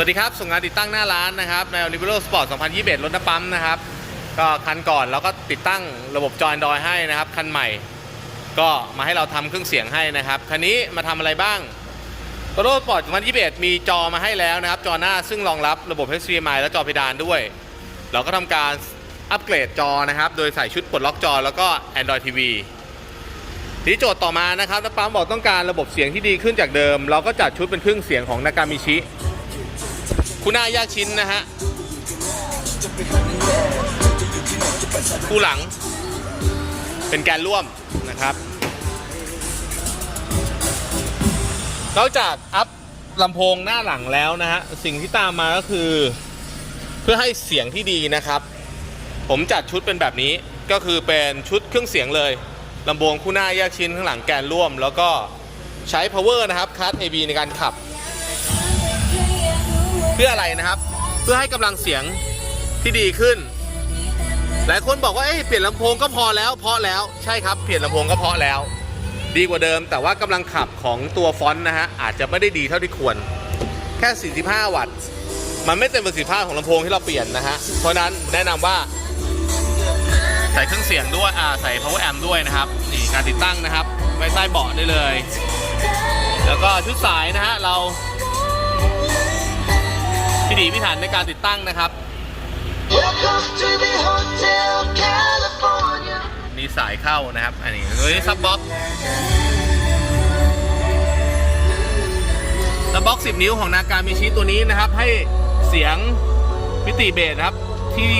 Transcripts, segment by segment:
สวัสดีครับส่งงานติดตั้งหน้าร้านนะครับใน o l i v e r Sport 2021 รถน้ำปั๊มนะครับ ก็คันก่อนเราก็ติดตั้งระบบจอยดอยให้นะครับ คันใหม่ ก็มาให้เราทำเครื่องเสียงให้นะครับ คันนี้มาทำอะไรบ้าง t o r o Sport 2021 มีจอมาให้แล้วนะครับ จอหน้าซึ่งรองรับระบบ HDMI และจอเพดานด้วย เราก็ทำการอัปเกรดจอนะครับ โดยใส่ชุดปลดล็อกจอแล้วก็ Android TV ทีโจทย์ต่อมานะครับน้ำปั๊มบอกต้องการระบบเสียงที่ดีขึ้นจากเดิม เราก็จัดชุดเป็นเครื่องเสียงของนากามิชิ คุณายาชินนะฮะคู่หลัง เป็นแกนร่วมนะครับ นอกจากอัพลำโพงหน้าหลังแล้วนะฮะ สิ่งที่ตามมาก็คือ เพื่อให้เสียงที่ดีนะครับ ผมจัดชุดเป็นแบบนี้ก็คือเป็นชุดเครื่องเสียงเลยลำโพงคู่หน้าแยกชิ้นข้างหลังแกนร่วม แล้วก็ใช้ power นะครับคัส AB ในการขับ พื่ออะไรนะครับ เพื่อให้กำลังเสียงที่ดีขึ้น หลายคนบอกว่าเอ้ยเปลี่ยนลำโพงก็พอแล้วเพราะแล้วใช่ครับเปลี่ยนลำโพงก็เพาะแล้ว ดีกว่าเดิม แต่ว่ากำลังขับของตัวฟอนต์นะฮะอาจจะไม่ได้ดีเท่าที่ควร แค่ 45 วัตต์ มันไม่เต็มประสิทธิภาพของลำโพงที่เราเปลี่ยนนะฮะเพราะนั้นแนะนำว่าใส่เครื่องเสียงด้วยอ่าใส่ power amp ด้วยนะครับนี่การติดตั้งนะครับ ไว้ใต้เบาะได้เลย แล้วก็ชุดสายนะฮะเรา ถีพิถันในการติดตั้งนะครับ มีสายเข้านะครับ อันนี้ตัวนี้ซับบ็อกซับบ็อก10 นิ้วของนาการมิชิตัวนี้นะครับ ให้เสียงมิติเบสครับ ที่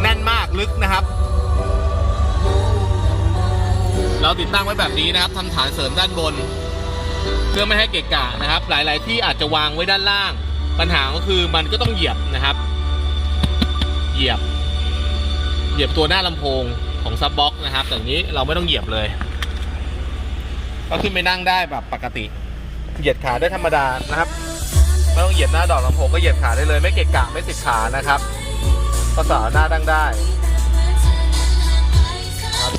แน่นมากลึกนะครับ เราติดตั้งไว้แบบนี้นะครับทำฐานเสริมด้านบน เพื่อไม่ให้เกะกะนะครับ หลาย ๆ ที่อาจจะวางไว้ด้านล่าง ปัญหาก็คือมันก็ต้องเหยียบนะครับ เหยียบ เหยียบตัวหน้าลำโพงของซับบ็อกนะครับแต่นี้เราไม่ต้องเหยียบเลย ก็ขึ้นไปนั่งได้แบบปกติ เหยียดขาได้ธรรมดานะครับไม่ต้องเหยียดหน้าดอกลำโพงก็เหยียดขาได้เลย ไม่เกะกะไม่ติดขานะครับก็สาหน้าดังได้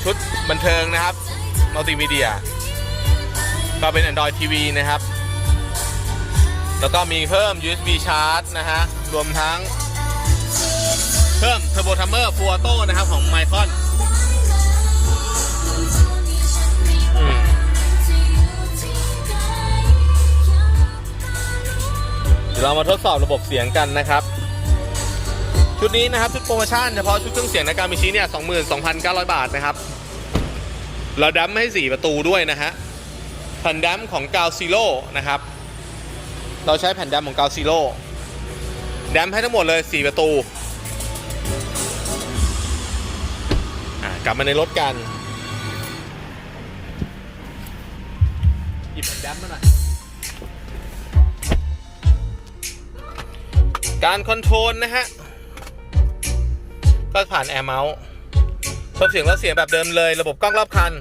ชุดบันเทิงนะครับมัลติมีเดียก็เป็น Android TV นะครับ แล้วก็มีเพิ่ม USB charge นะฮะ รวมทั้ง เพิ่มเทอร์โบทัมเมอร์ฟูออโต้นะครับของไมคอนเดี๋ยวเรามาทดสอบระบบเสียงกันนะครับ ชุดนี้นะครับ ชุดโปรโมชั่นเฉพาะชุดเครื่องเสียงในการมิชิเนี่ย22,900 บาทนะครับ เราดัมให้ 4 ประตูด้วยนะฮะแผ่นดัมของกาวซีโร่นะครับ เราใช้แผ่นดัมของกาวซีโร่ดัมให้ทั้งหมดเลย 4 ประตูกลับมาในรถกันหยิบแผ่นดัมมาหน่อยการคอนโทรลนะฮะ ก็ผ่านแอร์เมาส์เพิ่มเสียงและเสียงแบบเดิมเลย ระบบกล้องรอบคัน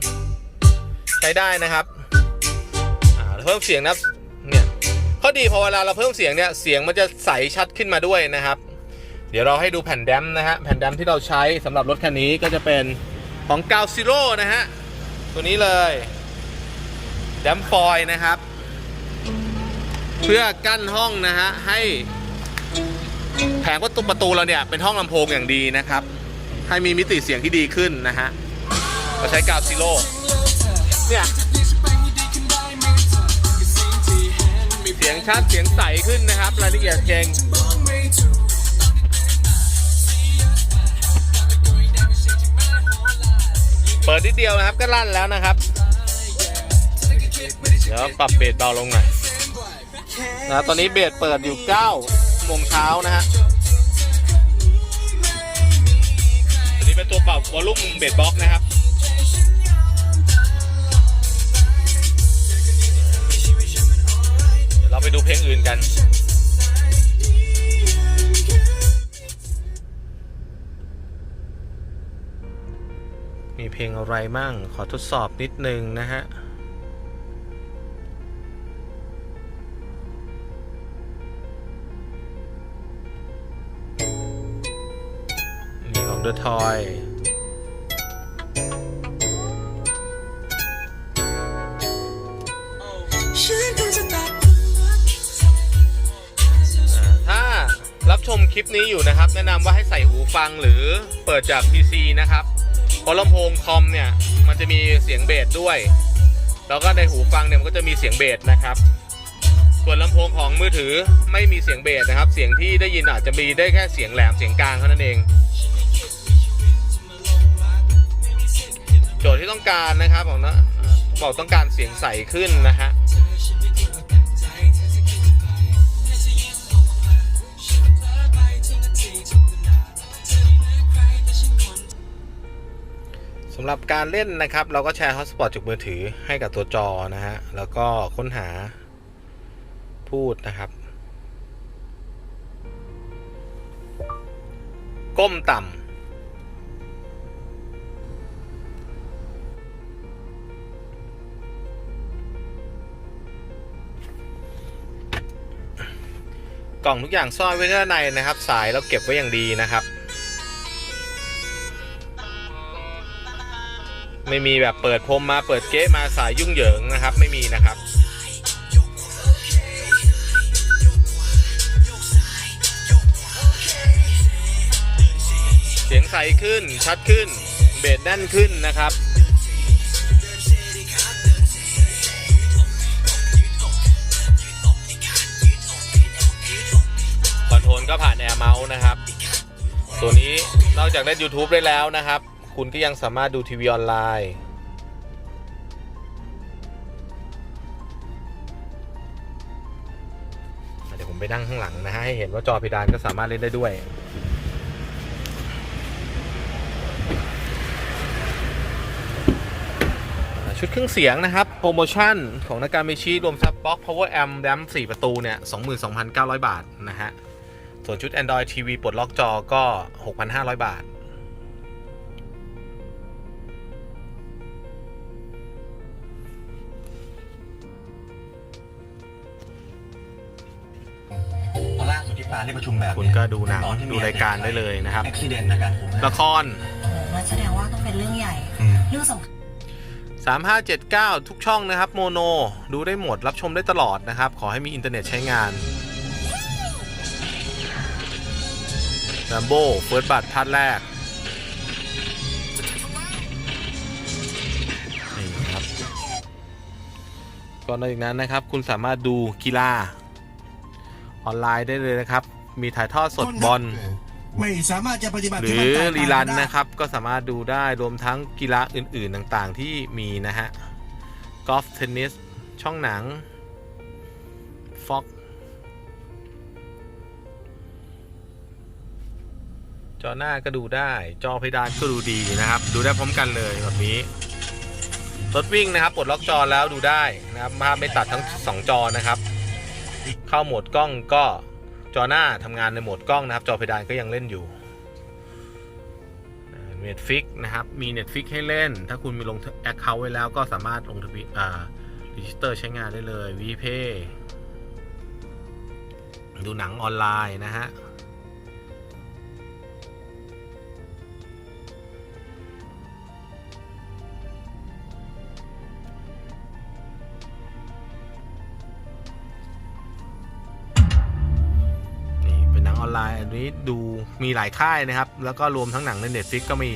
ใช้ได้นะครับเพิ่มเสียงนับ ข้อดีพอเวลาเราเพิ่มเสียงเนี่ยเสียงมันจะใสชัดขึ้นมาด้วยนะครับ เดี๋ยวเราให้ดูแผ่นแดมนะฮะแผ่นแดมที่เราใช้สำหรับรถคันนี้ก็จะเป็นของกาวซิโร่นะฮะตัวนี้เลยแดมฟอยนะครับ เพื่อกั้นห้องนะฮะให้แผงประตูประตูเราเนี่ยเป็นห้องลำโพงอย่างดีนะครับ ให้มีมิติเสียงที่ดีขึ้นนะฮะเราใช้กาวซิโร่เนี่ย สียงชัดเสียงใสขึ้นนะครับ รายละเอียดเก่งเปิดนิดเดียวนะครับ ก็ลั่นแล้วนะครับ เดี๋ยวปรับเบสเบาลงหน่อยนะตอนนี้เบสเปิดอยู่9โมงเช้านะฮะอันนี้เป็นตัวปรับวอลลุ่มเบสบล็อกนะครับ ไปดูเพลงอื่นกันมีเพลงอะไรมั่ง ขอทดสอบนิดนึงนะฮะนี่ของ The Toy ฉันคงจะตอบ คลิปนี้อยู่นะครับ แนะนำว่าให้ใส่หูฟังหรือเปิดจาก PC นะครับเพราะลำโพงคอมเนี่ยมันจะมีเสียงเบสด้วย แล้วก็ในหูฟังเนี่ยมันก็จะมีเสียงเบสนะครับ ส่วนลำโพงของมือถือไม่มีเสียงเบสนะครับ เสียงที่ได้ยินอาจจะมีได้แค่เสียงแหลมเสียงกลางเท่านั้นเอง โจทย์ที่ต้องการนะครับบอกนะบอกต้องการเสียงใสขึ้นนะฮะ สำหรับการเล่นนะครับ เราก็แชร์ฮอตสปอตจากมือถือให้กับตัวจอนะฮะ แล้วก็ค้นหาพูดนะครับ ก้มต่ำกล่องทุกอย่างซ่อนไว้ด้านในนะครับ สายเราเก็บไว้อย่างดีนะครับ ไม่มีแบบเปิดพรมมาเปิดเก๊ะมาสายยุ่งเหยิงนะครับ ไม่มีนะครับเสียงใสขึ้นชัดขึ้น เบสแน่นขึ้นนะครับ คอนโทรลก็ผ่านแอร์เมาส์นะครับ ตัวนี้นอกจากเล่น YouTube ได้แล้วนะครับ คุณก็ยังสามารถดูทีวีออนไลน์ เดี๋ยวผมไปนั่งข้างหลังนะฮะ ให้เห็นว่าจอเพดานก็สามารถเล่นได้ด้วยชุดเครื่องเสียงนะครับ โปรโมชั่นของนาการเมชิรวมซับบ็อก power amp แดม4ประตูเนี่ย22,900 บาทนะฮะ ส่วนชุด Android TV ปลดล็อกจอก็ 6,500 บาท อนล่าสุดที่ปาเรียกประชุมแบบคุณก็ดูหนังดูรายการได้เลยนะครับอุบิเหตุนะครับผมละครโอ้โหมันแสดงว่าต้องเป็นเรื่องใหญ่อืมเรื่องสำคัญ3579ทุกช่องนะครับโมโน ดูได้หมดรับชมได้ตลอดนะครับ ขอให้มีอินเทอร์เน็ตใช้งาน r a m b o เฟิร์สบัตพาร์ทแรกนี่ครับก็นอกจากนั้นนะครับ คุณสามารถดูกีฬา ออนไลน์ได้เลยนะครับ มีถ่ายทอดสดบอลไม่สามารถจะปฏิบัติหที่รืมันอแตกต่างรีรันกัได้นะครับก็สามารถดูได้รวมทั้งกีฬาอื่นๆต่างๆที่มีนะฮะกอล์ฟเทนนิสช่องหนังฟ็อกจอหน้าก็ดูได้ จอเพดานก็ดูดีนะครับ ดูได้พร้อมกันเลยแบบนี้รถวิ่งนะครับปลดล็อกจอแล้วดูได้นะครับภาพไม่ตัดทั้ง 2 จอนะครับ เข้าโหมดกล้องก็จอหน้าทำงานในโหมดกล้องนะครับ จอเพดานก็ยังเล่นอยู่เน็ตฟิกนะครับมี Netflix ให้เล่น ถ้าคุณมีลงแอคเคาท์ไว้แล้วก็สามารถลงทะเบียนดิจิเตอร์ใช้งานได้เลยวีเพดูหนังออนไลน์นะฮะ นี้ดูมีหลายค่ายนะครับ แล้วก็รวมทั้งหนังใน Netflix ก็มี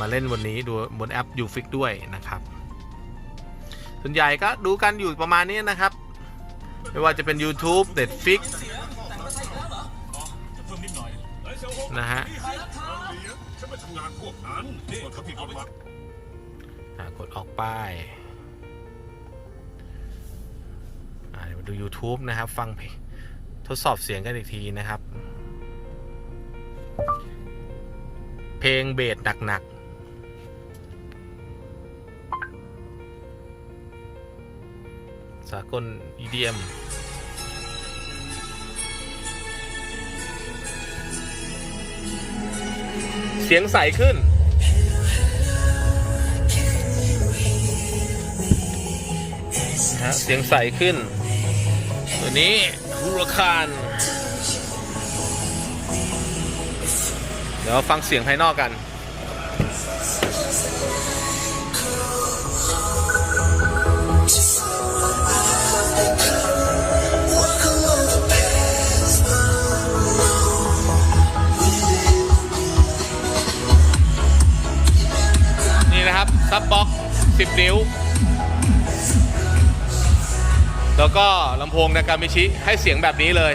มาเล่นวันนี้ดูบนแอป Ufix ด้วยนะครับ ส่วนใหญ่ก็ดูกันอยู่ประมาณนี้นะครับ ไม่ว่าจะเป็น YouTube Netflix นะฮะกดออกไปอะเดี๋ยวมาดู YouTube นะครับ ฟังเพลง ทดสอบเสียงกันอีกทีนะครับ เพลงเบสหนักๆสากล EDM เสียงใสขึ้นฮะเสียงใสขึ้น ตัวนี้ บูรคานเดี๋ยวฟังเสียงภายนอกกันนี่นะครับ ซับบ็อก10 นิ้ว แล้วก็ลำโพงนากามิชิให้เสียงแบบนี้เลย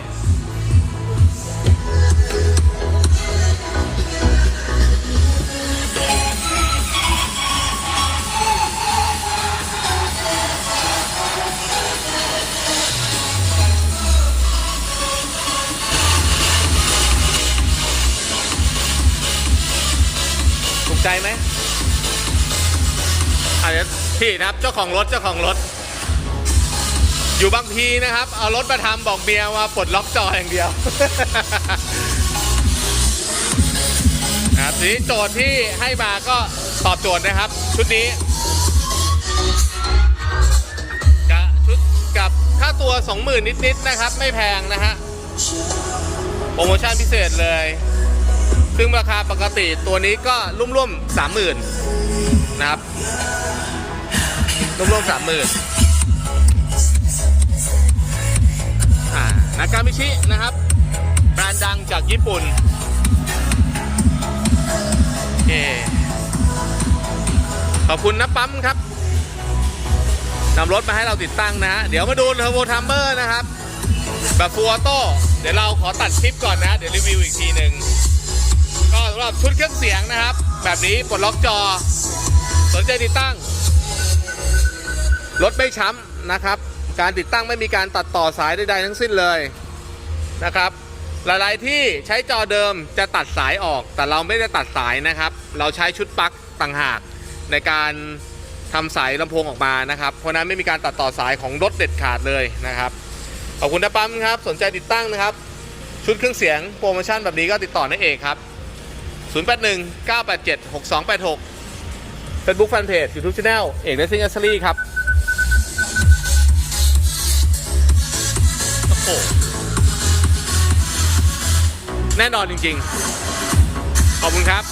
ถูกใจไหมอาจจะพี่นะครับเจ้าของรถเจ้าของรถ อยู่บางทีนะครับ เอารถมาทำบอกเมียว่าปลดล็อกจออย่างเดียวนะครับทีนี้โจทย์ที่ให้มาก็ตอบโจทย์นะครับ ชุดนี้กับชุดกับค่าตัว 20,000 นิด ๆ นะครับ ไม่แพงนะฮะโปรโมชั่นพิเศษเลย ซึ่งราคาปกติตัวนี้ก็ร่วมๆ30,000 นะครับร่วมๆ30,000 นากามิชินะครับ แบรนด์ดังจากญี่ปุ่นโอเคขอบคุณนะปั๊มครับนำรถมาให้เราติดตั้งนะฮะเดี๋ยวมาดูเทอร์โบทัมเบอร์นะครับ แบบฟูออโต้เดี๋ยวเราขอตัดคลิปก่อนนะ เดี๋ยวรีวิวอีกทีหนึ่งก็สำหรับชุดเครื่องเสียงนะครับ แบบนี้ปลดล็อกจอ สนใจติดตั้ง รถไม่ช้ำนะครับ การติดตั้งไม่มีการตัดต่อสายใดๆทั้งสิ้นเลยนะครับหลายๆที่ใช้จอเดิมจะตัดสายออก แต่เราไม่ได้ตัดสายนะครับ เราใช้ชุดปลั๊กต่างหากในการทำสายลำโพงออกมานะครับ เพราะนั้นไม่มีการตัดต่อสายของรถเด็ดขาดเลยนะครับขอบคุณนะปั๊มครับ สนใจติดตั้งนะครับ ชุดเครื่องเสียงโปรโมชั่นแบบนี้ก็ติดต่อในเอกครับ 081 987 6286 Facebook Fanpage YouTube Channel เอกเลสซิ่งแอสซอรี่ครับ โหแน่นอนจริงๆ ขอบคุณครับ